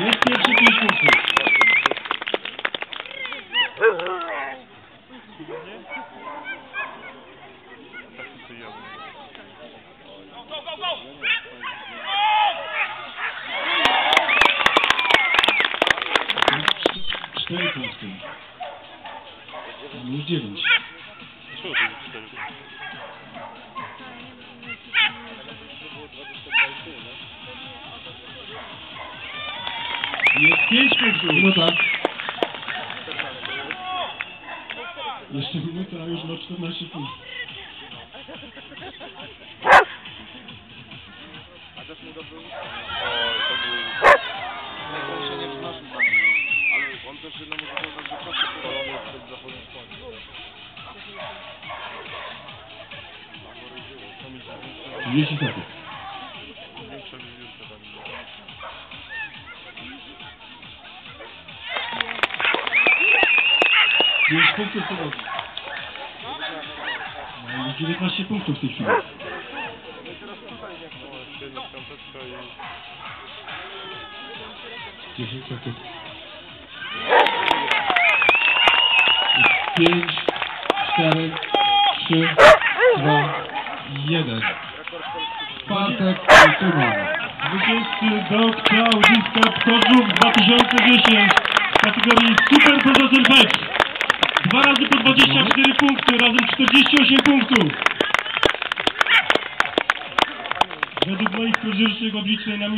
Jest pierwszy pięć punktów. Tak wszyscy jadą. Cztery punkty. Minus dziewięć. Dlaczego to jest cztery? Jest pięć punktów. No tak. Jeszcze minuta, a już ma 14 punktów. Oj, to był... On się nie wznosił tam. Ale on też może powiedzieć, że kasy powalone przed zachodem słońca. 30 sekund. 5 punktów to dobrze. No, jest 19 punktów w tej chwili. Dziesięć sekund. Pięć, cztery, trzy, dwa, jeden. Bartek Kultuman. Zwycięzcy Dog Klaudiska Ptorzów 2010 w kategorii Super Producer Fest. Dwa razy po 24 punkty, razem 48 punktów. Według moich korzystnych obliczeń na